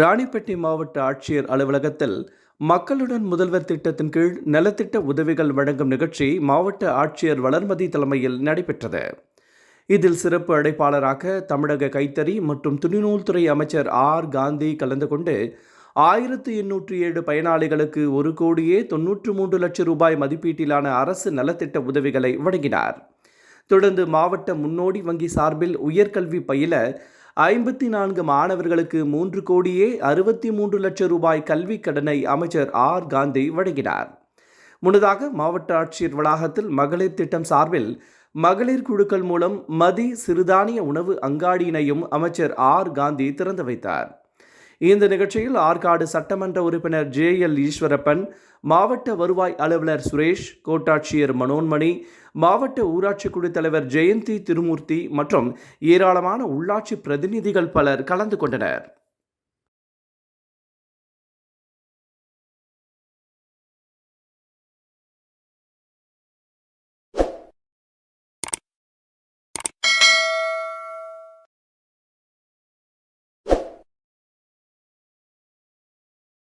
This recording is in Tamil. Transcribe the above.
ராணிப்பேட்டை மாவட்ட ஆட்சியர் அலுவலகத்தில் மக்களுடன் முதல்வர் திட்டத்தின் கீழ் நலத்திட்ட உதவிகள் வழங்கும் நிகழ்ச்சி மாவட்ட ஆட்சியர் வளர்மதி தலைமையில் நடைபெற்றது. இதில் சிறப்பு அழைப்பாளராக தமிழக கைத்தறி மற்றும் துணிநூல்துறை அமைச்சர் ஆர். காந்தி கலந்து கொண்டு ஆயிரத்து எண்ணூற்றி ஏழு பயனாளிகளுக்கு ஒரு கோடியே தொன்னூற்று மூன்று லட்சம் ரூபாய் மதிப்பீட்டிலான அரசு நலத்திட்ட உதவிகளை வழங்கினார். தொடர்ந்து மாவட்ட முன்னோடி வங்கி சார்பில் உயர்கல்வி பயில ஐம்பத்தி நான்கு மாணவர்களுக்கு மூன்று கோடியே அறுபத்தி மூன்று லட்சம் ரூபாய் கல்விக் கடனை அமைச்சர் ஆர். காந்தி வழங்கினார். முன்னதாக மாவட்ட ஆட்சியர் வளாகத்தில் மகளிர் திட்டம் சார்பில் மகளிர் குழுக்கள் மூலம் மதி சிறுதானிய உணவு அங்காடியினையும் அமைச்சர் ஆர். காந்தி திறந்து வைத்தார். இந்த நிகழ்ச்சியில் ஆற்காடு சட்டமன்ற உறுப்பினர் ஜே எல் ஈஸ்வரப்பன் மாவட்ட வருவாய் அலுவலர் சுரேஷ் கோட்டாட்சியர் மனோன்மணி மாவட்ட ஊராட்சி குழு தலைவர் ஜெயந்தி திருமூர்த்தி மற்றும் ஏராளமான உள்ளாட்சி பிரதிநிதிகள் பலர் கலந்து கொண்டனர்.